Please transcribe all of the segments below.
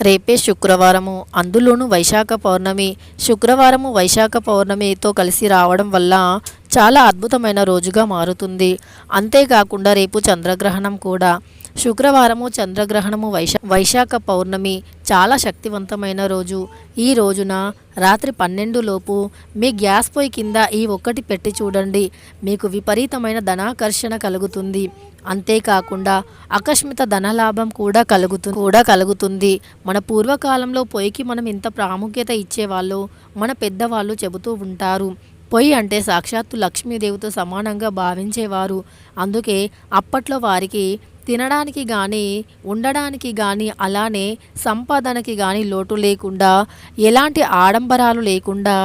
రేపే శుక్రవారము. అందులోనూ వైశాఖ పౌర్ణమి. శుక్రవారము వైశాఖ పౌర్ణమితో కలిసి రావడం వల్ల చాలా అద్భుతమైన రోజుగా మారుతుంది. అంతేకాకుండా రేపు చంద్రగ్రహణం కూడా. శుక్రవారము చంద్రగ్రహణము వైశా వైశాఖ పౌర్ణమి చాలా శక్తివంతమైన రోజు. ఈ రోజున రాత్రి పన్నెండు లోపు మీ గ్యాస్ పొయ్యి కింద ఈ ఒక్కటి పెట్టి చూడండి. మీకు విపరీతమైన ధనాకర్షణ కలుగుతుంది. అంతేకాకుండా అకస్మిత ధనలాభం కూడా కలుగుతుంది కూడా కలుగుతుంది. మన పూర్వకాలంలో పొయ్యికి మనం ఇంత ప్రాముఖ్యత ఇచ్చేవాళ్ళు మన పెద్దవాళ్ళు చెబుతూ ఉంటారు. పొయ్యి అంటే సాక్షాత్తు లక్ష్మీదేవితో సమానంగా భావించేవారు. అందుకే అప్పట్లో వారికి తినడానికి కానీ ఉండడానికి కానీ అలానే సంపాదనకి కానీ లోటు లేకుండా ఎలాంటి ఆడంబరాలు లేకుండా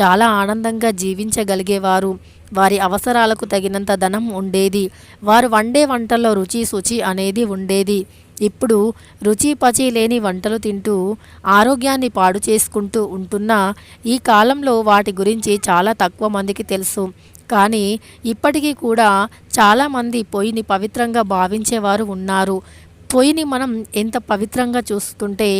చాలా ఆనందంగా జీవించగలిగేవారు. వారి అవసరాలకు తగినంత ధనం ఉండేది. వారు వండే వంటల్లో రుచి శుచి అనేది ఉండేది. ఇప్పుడు రుచి పచి లేని వంటలు తింటూ ఆరోగ్యాన్ని పాడు చేసుకుంటూ ఉంటున్న ఈ కాలంలో వాటి గురించి చాలా తక్కువ మందికి తెలుసు. కానీ ఇప్పటికీ కూడా చాలామంది పొయ్యిని పవిత్రంగా భావించేవారు ఉన్నారు. పొయ్యిని మనం ఎంత పవిత్రంగా చూస్తుంటే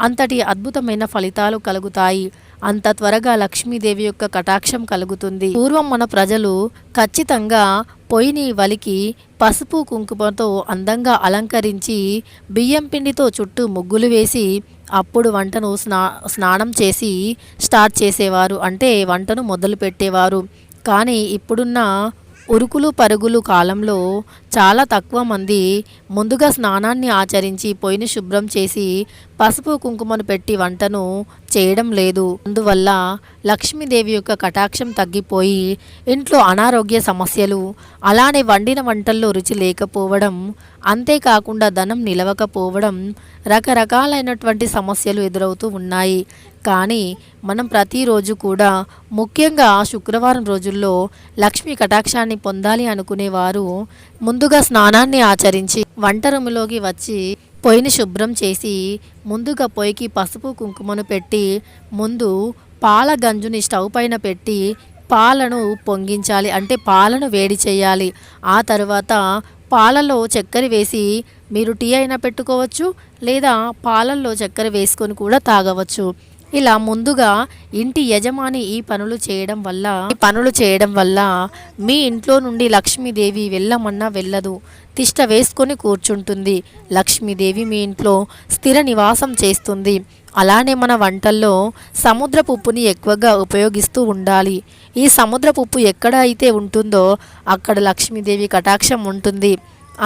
అంతటి అద్భుతమైన ఫలితాలు కలుగుతాయి. అంత త్వరగా లక్ష్మీదేవి యొక్క కటాక్షం కలుగుతుంది. పూర్వం మన ప్రజలు ఖచ్చితంగా పొయ్యిని వలికి పసుపు కుంకుమతో అందంగా అలంకరించి బియ్యం పిండితో చుట్టూ ముగ్గులు వేసి అప్పుడు వంటను స్నా స్నానం చేసి స్టార్ట్ చేసేవారు. అంటే వంటను మొదలు పెట్టేవారు కానీ ఇప్పుడున్న ఉరుకులు పరుగులు కాలంలో చాలా తక్కువ మంది ముందుగా స్నానాన్ని ఆచరించి పొయ్యిని శుభ్రం చేసి పసుపు కుంకుమను పెట్టి వంటను చేయడం లేదు. అందువల్ల లక్ష్మీదేవి యొక్క కటాక్షం తగ్గిపోయి ఇంట్లో అనారోగ్య సమస్యలు అలానే వండిన వంటల్లో రుచి లేకపోవడం అంతేకాకుండా ధనం నిలవకపోవడం రకరకాలైనటువంటి సమస్యలు ఎదురవుతూ ఉన్నాయి. కానీ మనం ప్రతిరోజు కూడా ముఖ్యంగా శుక్రవారం రోజుల్లో లక్ష్మీ కటాక్షాన్ని పొందాలి అనుకునేవారు ముందుగా స్నానాన్ని ఆచరించి వంట రూములోకి వచ్చి పొయ్యిని శుభ్రం చేసి ముందుగా పొయ్యికి పసుపు కుంకుమను పెట్టి ముందు పాల గంజుని స్టవ్ పైన పెట్టి పాలను పొంగించాలి. అంటే పాలను వేడి చేయాలి. ఆ తర్వాత పాలలో చక్కెర వేసి మీరు టీ అయినా పెట్టుకోవచ్చు లేదా పాలల్లో చక్కెర వేసుకొని కూడా తాగవచ్చు. ఇలా ముందుగా ఇంటి యజమాని ఈ పనులు చేయడం వల్ల ఈ పనులు చేయడం వల్ల మీ ఇంట్లో నుండి లక్ష్మీదేవి వెళ్ళమన్నా వెళ్ళదు. తిష్ట వేసుకొని కూర్చుంటుంది. లక్ష్మీదేవి మీ ఇంట్లో స్థిర నివాసం చేస్తుంది. అలానే మన వంటల్లో సముద్రపు ఉప్పుని ఎక్కువగా ఉపయోగిస్తూ ఉండాలి. ఈ సముద్రపు ఉప్పు ఎక్కడ అయితే ఉంటుందో అక్కడ లక్ష్మీదేవి కటాక్షం ఉంటుంది.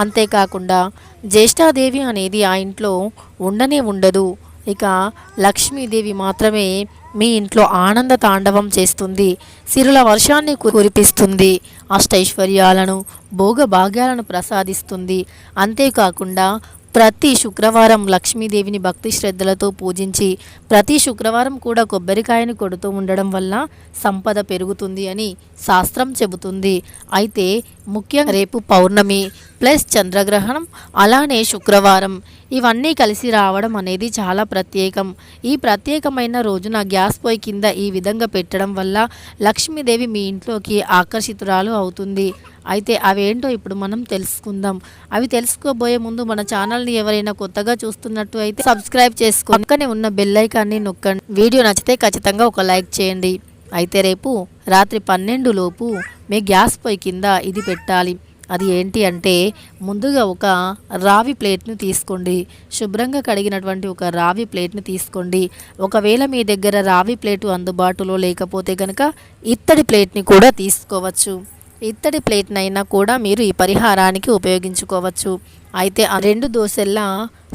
అంతేకాకుండా జ్యేష్ఠాదేవి అనేది ఆ ఇంట్లో ఉండనే ఉండదు. ఇక లక్ష్మీదేవి మాత్రమే మీ ఇంట్లో ఆనంద తాండవం చేస్తుంది సిరుల వర్షాన్ని కురిపిస్తుంది అష్టైశ్వర్యాలను భోగభాగ్యాలను ప్రసాదిస్తుంది. అంతేకాకుండా ప్రతి శుక్రవారం లక్ష్మీదేవిని భక్తి శ్రద్ధలతో పూజించి ప్రతి శుక్రవారం కూడా కొబ్బరికాయని కొడుతూ ఉండడం వల్ల సంపద పెరుగుతుంది అని శాస్త్రం చెబుతుంది. అయితే ముఖ్యంగా రేపు పౌర్ణమి ప్లస్ చంద్రగ్రహణం అలానే శుక్రవారం. ఇవన్నీ కలిసి రావడం అనేది చాలా ప్రత్యేకం. ఈ ప్రత్యేకమైన రోజున గ్యాస్ పొయ్యి కింద ఈ విధంగా పెట్టడం వల్ల లక్ష్మీదేవి మీ ఇంట్లోకి ఆకర్షితురాలు అవుతుంది. అయితే అవేంటో ఇప్పుడు మనం తెలుసుకుందాం. అవి తెలుసుకోబోయే ముందు మన ఛానల్ని ఎవరైనా కొత్తగా చూస్తున్నట్టు అయితే సబ్స్క్రైబ్ చేసుకో పక్కనే ఉన్న బెల్లైకాన్ని నొక్కండి. వీడియో నచ్చితే ఖచ్చితంగా ఒక లైక్ చేయండి. అయితే రేపు రాత్రి పన్నెండు లోపు మీ గ్యాస్ పొయ్యి కింద ఇది పెట్టాలి. అది ఏంటి అంటే ముందుగా ఒక రావి ప్లేట్ను తీసుకోండి. శుభ్రంగా కడిగినటువంటి ఒక రావి ప్లేట్ను తీసుకోండి. ఒకవేళ మీ దగ్గర రావి ప్లేటు అందుబాటులో లేకపోతే కనుక ఇత్తడి ప్లేట్ని కూడా తీసుకోవచ్చు. ఇత్తడి ప్లేట్నైనా కూడా మీరు ఈ పరిహారానికి ఉపయోగించుకోవచ్చు. అయితే ఆ రెండు దోశల్లా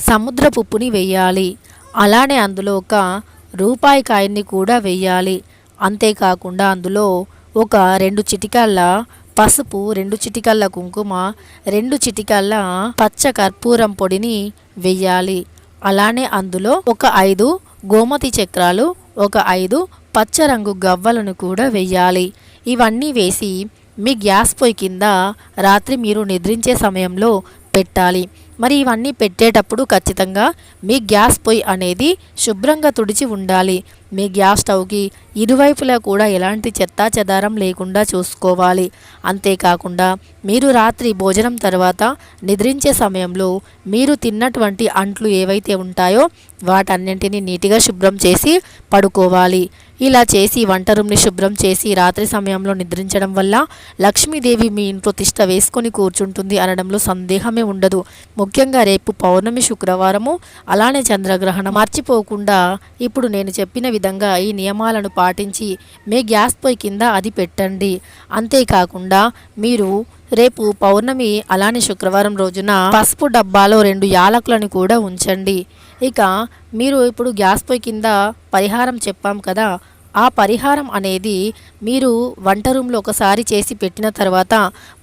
సముద్రపుప్పుని వేయాలి. అలానే అందులో ఒక రూపాయి కాయన్ని కూడా వేయాలి. అంతేకాకుండా అందులో ఒక రెండు చిటికాళ్ళ పసుపు రెండు చిటికల్ల కుంకుమ రెండు చిటికల్ల పచ్చ కర్పూరం పొడిని వెయ్యాలి. అలానే అందులో ఒక ఐదు గోమతి చక్రాలు ఒక ఐదు పచ్చ రంగు గవ్వలను కూడా వెయ్యాలి. ఇవన్నీ వేసి మీ గ్యాస్ పొయ్యి కింద రాత్రి మీరు నిద్రించే సమయంలో పెట్టాలి. మరి ఇవన్నీ పెట్టేటప్పుడు ఖచ్చితంగా మీ గ్యాస్ పొయ్యి అనేది శుభ్రంగా తుడిచి ఉండాలి. మీ గ్యాస్ స్టవ్కి ఇరువైపులా కూడా ఎలాంటి చెత్తా చెదారం లేకుండా చూసుకోవాలి. అంతేకాకుండా మీరు రాత్రి భోజనం తర్వాత నిద్రించే సమయంలో మీరు తిన్నటువంటి అంట్లు ఏవైతే ఉంటాయో వాటన్నింటినీ నీట్గా శుభ్రం చేసి పడుకోవాలి. ఇలా చేసి వంట రూమ్ని శుభ్రం చేసి రాత్రి సమయంలో నిద్రించడం వల్ల లక్ష్మీదేవి మీ ఇంట్లో తిష్ట వేసుకొని కూర్చుంటుంది అనడంలో సందేహమే ఉండదు. ముఖ్యంగా రేపు పౌర్ణమి శుక్రవారము అలానే చంద్రగ్రహణం. మర్చిపోకుండా ఇప్పుడు నేను చెప్పిన విధంగా ఈ నియమాలను పాటించి మీ గ్యాస్ పొయ్యి కింద అది పెట్టండి. అంతేకాకుండా మీరు రేపు పౌర్ణమి అలానే శుక్రవారం రోజున పసుపు డబ్బాలో రెండు యాలకులను కూడా ఉంచండి. ఇక మీరు ఇప్పుడు గ్యాస్ పొయ్యి కింద పరిహారం చెప్పాం కదా ఆ పరిహారం అనేది మీరు వంట రూమ్లో ఒకసారి చేసి పెట్టిన తర్వాత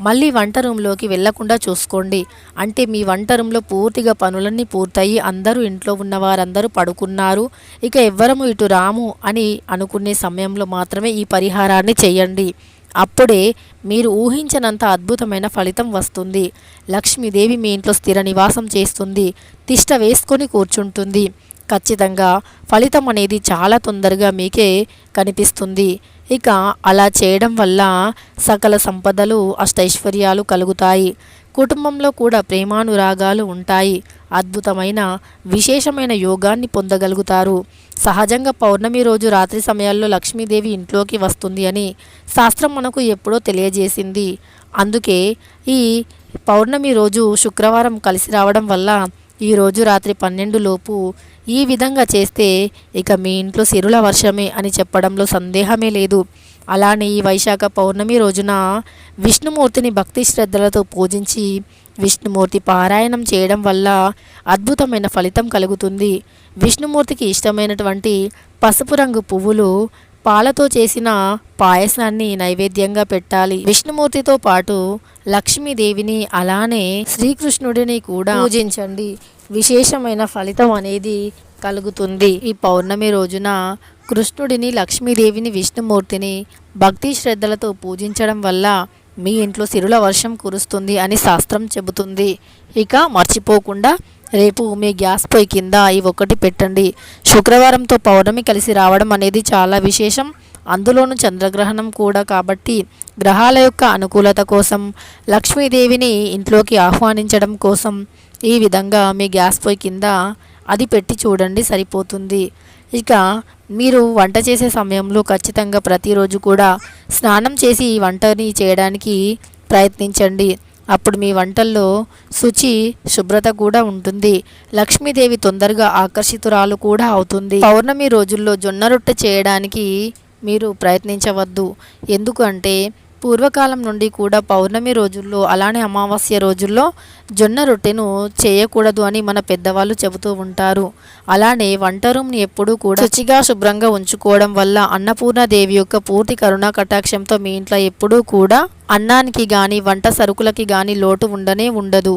మళ్ళీ వంట రూమ్లోకి వెళ్ళకుండా చూసుకోండి. అంటే మీ వంట రూమ్లో పూర్తిగా పనులన్నీ పూర్తయి అందరూ ఇంట్లో ఉన్న వారందరూ పడుకున్నారు ఇక ఎవ్వరము ఇటు రాము అని అనుకునే సమయంలో మాత్రమే ఈ పరిహారాన్ని చేయండి. అప్పుడే మీరు ఊహించనంత అద్భుతమైన ఫలితం వస్తుంది. లక్ష్మీదేవి మీ ఇంట్లో స్థిర నివాసం చేస్తుంది. తిష్ట వేసుకొని కూర్చుంటుంది. ఖచ్చితంగా ఫలితం అనేది చాలా తొందరగా మీకే కనిపిస్తుంది. ఇక అలా చేయడం వల్ల సకల సంపదలు అష్టైశ్వర్యాలు కలుగుతాయి. కుటుంబంలో కూడా ప్రేమానురాగాలు ఉంటాయి. అద్భుతమైన విశేషమైన యోగాన్ని పొందగలుగుతారు. సహజంగా పౌర్ణమి రోజు రాత్రి సమయాల్లో లక్ష్మీదేవి ఇంట్లోకి వస్తుంది అని శాస్త్రం మనకు ఎప్పుడో తెలియజేసింది. అందుకే ఈ పౌర్ణమి రోజు శుక్రవారం కలిసి రావడం వల్ల ఈరోజు రాత్రి పన్నెండు లోపు ఈ విధంగా చేస్తే ఇక మీ ఇంట్లో సిరుల వర్షమే అని చెప్పడంలో సందేహమే లేదు. అలానే ఈ వైశాఖ పౌర్ణమి రోజున విష్ణుమూర్తిని భక్తి శ్రద్ధలతో పూజించి విష్ణుమూర్తి పారాయణం చేయడం వల్ల అద్భుతమైన ఫలితం కలుగుతుంది. విష్ణుమూర్తికి ఇష్టమైనటువంటి పసుపు రంగు పువ్వులు పాలతో చేసిన పాయసాన్ని నైవేద్యంగా పెట్టాలి. విష్ణుమూర్తితో పాటు లక్ష్మీదేవిని అలానే శ్రీకృష్ణుడిని కూడా పూజించండి. విశేషమైన ఫలితం అనేది కలుగుతుంది. ఈ పౌర్ణమి రోజున కృష్ణుడిని లక్ష్మీదేవిని విష్ణుమూర్తిని భక్తి శ్రద్ధలతో పూజించడం వల్ల మీ ఇంట్లో సిరుల వర్షం కురుస్తుంది అని శాస్త్రం చెబుతుంది. ఇక మర్చిపోకుండా రేపు మీ గ్యాస్ పొయ్యి కింద ఈ ఒకటి పెట్టండి. శుక్రవారంతో పౌర్ణమి కలిసి రావడం అనేది చాలా విశేషం. అందులోనూ చంద్రగ్రహణం కూడా కాబట్టి గ్రహాల యొక్క అనుకూలత కోసం లక్ష్మీదేవిని ఇంట్లోకి ఆహ్వానించడం కోసం ఈ విధంగా మీ గ్యాస్ పొయ్యి కింద అది పెట్టి చూడండి సరిపోతుంది. ఇక మీరు వంట చేసే సమయంలో ఖచ్చితంగా ప్రతిరోజు కూడా స్నానం చేసి వంటని చేయడానికి ప్రయత్నించండి. అప్పుడు మీ వంటల్లో శుచి శుభ్రత కూడా ఉంటుంది. లక్ష్మీదేవి తొందరగా ఆకర్షితురాలు కూడా అవుతుంది. పౌర్ణమి రోజుల్లో జొన్న రొట్టె చేయడానికి మీరు ప్రయత్నించవద్దు. ఎందుకంటే పూర్వకాలం నుండి కూడా పౌర్ణమి రోజుల్లో అలానే అమావాస్య రోజుల్లో జొన్న రొట్టెను చేయకూడదు అని మన పెద్దవాళ్ళు చెబుతూ ఉంటారు. అలానే వంట రూమ్ని ఎప్పుడూ కూడా శుచిగా శుభ్రంగా ఉంచుకోవడం వల్ల అన్నపూర్ణదేవి యొక్క పూర్తి కరుణా కటాక్షంతో మీ ఇంట్లో ఎప్పుడూ కూడా అన్నానికి కానీ వంట సరుకులకి కానీ లోటు ఉండనే ఉండదు.